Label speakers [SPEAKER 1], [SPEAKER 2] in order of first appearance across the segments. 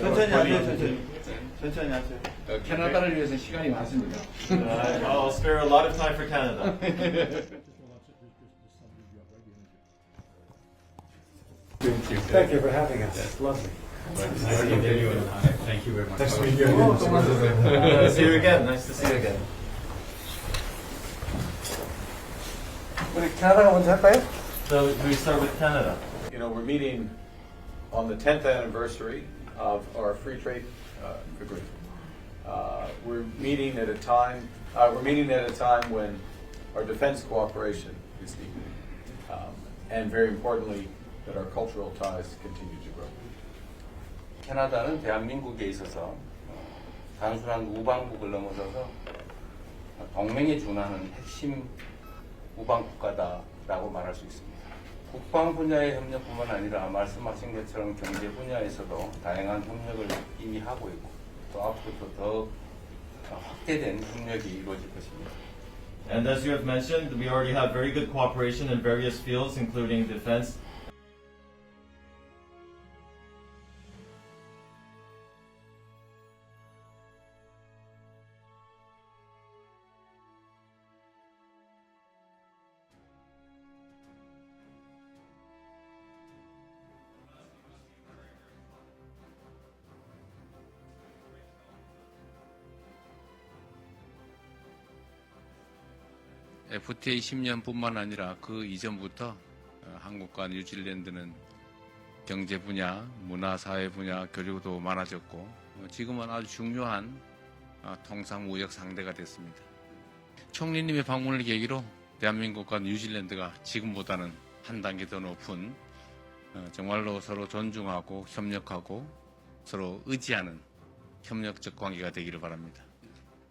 [SPEAKER 1] 천천히 하세요, 천천히. 천천히 하세요.
[SPEAKER 2] 어, 캐나다를 위해서 시간이 많습니다.
[SPEAKER 1] I'll spare a lot of time for Canada.
[SPEAKER 3] Thank you for having us. Lovely.
[SPEAKER 2] Thank you very much.
[SPEAKER 3] Nice to meet you.
[SPEAKER 1] Nice to see you again. Nice to see you again.
[SPEAKER 3] 우리 캐나다가 먼저 할까요?
[SPEAKER 1] So we start with Canada.
[SPEAKER 4] You know, we're meeting on the 10th anniversary of our free trade uh, agreement. Uh, we're meeting at a time. Uh, we're meeting at a time when our defense cooperation is deepening, um, and very importantly, that our cultural ties continue to grow.
[SPEAKER 5] 캐나다는 대한민국에 있어서 어, 단순한 우방국을 넘어서서 동맹에 준하는 핵심 우방국가다라고 말할 수 있습니다. 국방 분야의 협력뿐만 아니라 말씀하신 것처럼 경제 분야에서도 다양한 협력을 이미 하고 있고 또 앞으로도 더 확대된 협력이 이루어질 것입니다.
[SPEAKER 1] And as you have mentioned, we already have very good cooperation in various fields, including defense.
[SPEAKER 5] FTA 10년뿐만 아니라 그 이전부터 어, 한국과 뉴질랜드는 경제 분야, 문화, 사회 분야 교류도 많아졌고 어, 지금은 아주 중요한 어, 통상 무역 상대가 됐습니다. 총리님의 방문을 계기로 대한민국과 뉴질랜드가 지금보다는 한 단계 더 높은 어, 정말로 서로 존중하고 협력하고 서로 의지하는 협력적 관계가 되기를 바랍니다.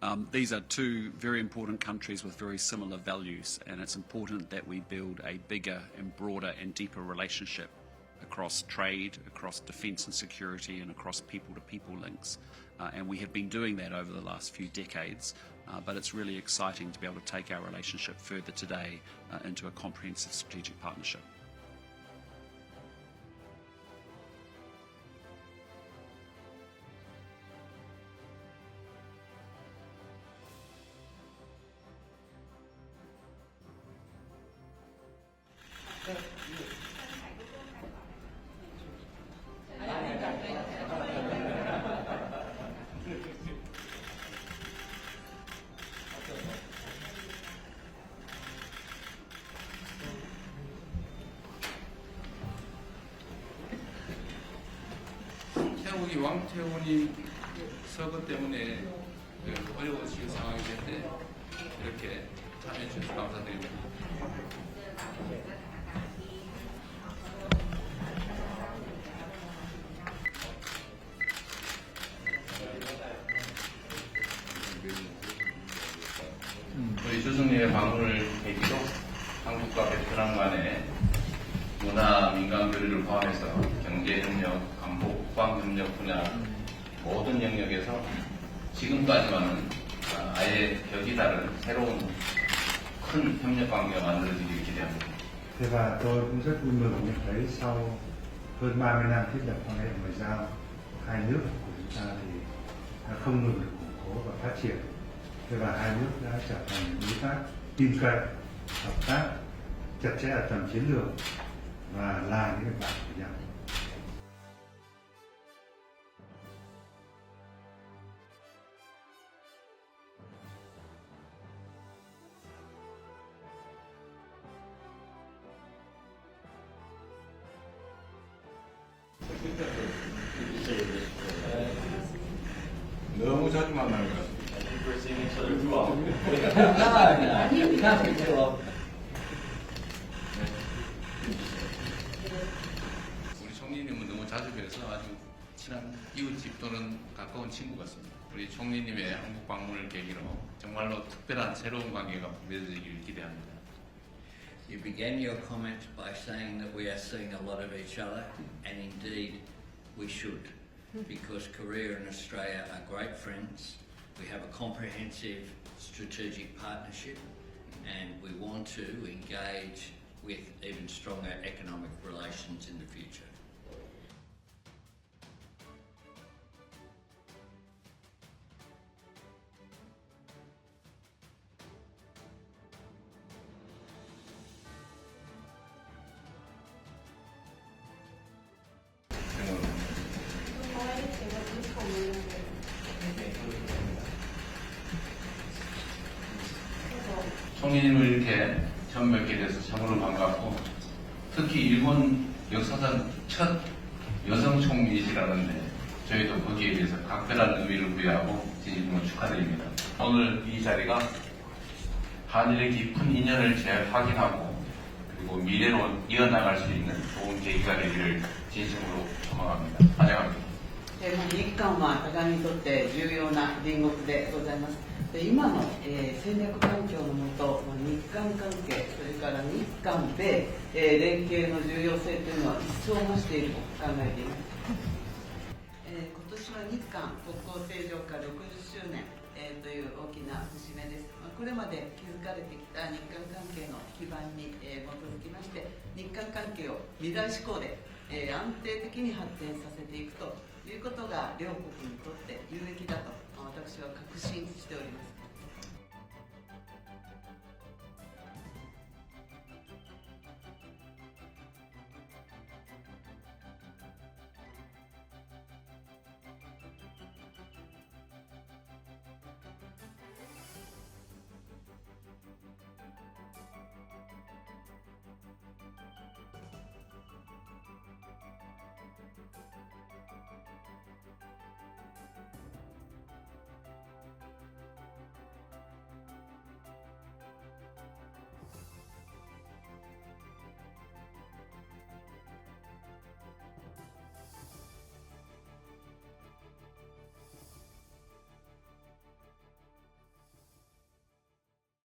[SPEAKER 6] Um, these are two very important countries with very similar values, and it's important that we build a bigger and broader and deeper relationship across trade, across defence and security, and across people to people links. Uh, and we have been doing that over the last few decades, uh, but it's really exciting to be able to take our relationship further today uh, into a comprehensive strategic partnership.
[SPEAKER 5] 태국이 왕태훈이 서거 때문에 그 어려워지는 상황이 됐는데 이렇게 참여해 주셔서 감사드립니다. 국방 협력 분야 모든 영역에서 지금까지와는 아, 아예 격이 다른 새로운 큰 협력 관계가 만들어지길 기대합니다.
[SPEAKER 7] Thế và tôi cũng rất vui mừng nhận thấy sau hơn 30 năm thiết lập quan hệ ngoại giao hai nước của chúng ta thì đã không ngừng được củng cố và phát triển. Thế và hai nước đã trở thành những đối tác tin cậy, hợp tác chặt chẽ ở tầm chiến lược và là những người bạn của nhau.
[SPEAKER 5] 너무 자주 만나는 것
[SPEAKER 1] often.
[SPEAKER 5] 우리 총리님은 너무 자주 뵈서 아주 친한 이웃집 또는 가까운 친구 같습니다. 우리 총리님의 한국 방문을 계기로 정말로 특별한 새로운 관계가 맺어지기를 기대합니다.
[SPEAKER 8] You began your comment by saying that we are seeing a lot of each other, and indeed we should, because Korea and Australia are great friends. We have a comprehensive strategic partnership, and we want to engage with even stronger economic relations in the future.
[SPEAKER 5] 총리님을 이렇게 처음 뵙게 돼서 참으로 반갑고 특히 일본 역사상 첫 여성 총리이시라는데 저희도 거기에 대해서 각별한 의미를 부여하고 진심으로 축하드립니다. 오늘 이 자리가 한일의 깊은 인연을 재확인하고 그리고 미래로 이어나갈 수 있는 좋은 계기가 되기를 진심으로 소망합니다. 환영합니다.
[SPEAKER 9] えー日韓は互いにとって重要な隣国でございます。 で今の、えー戦略環境のもと、日韓関係、それから日韓米、えー連携の重要性というのは一層増していると考えています。えー今年は日韓国交正常化60周年、えーという大きな節目です。まあこれまで築かれてきた日韓関係の基盤に、えー基づきまして、日韓関係を未来志向で、えー安定的に発展させていくということが両国にとって有益だと私は確信しております。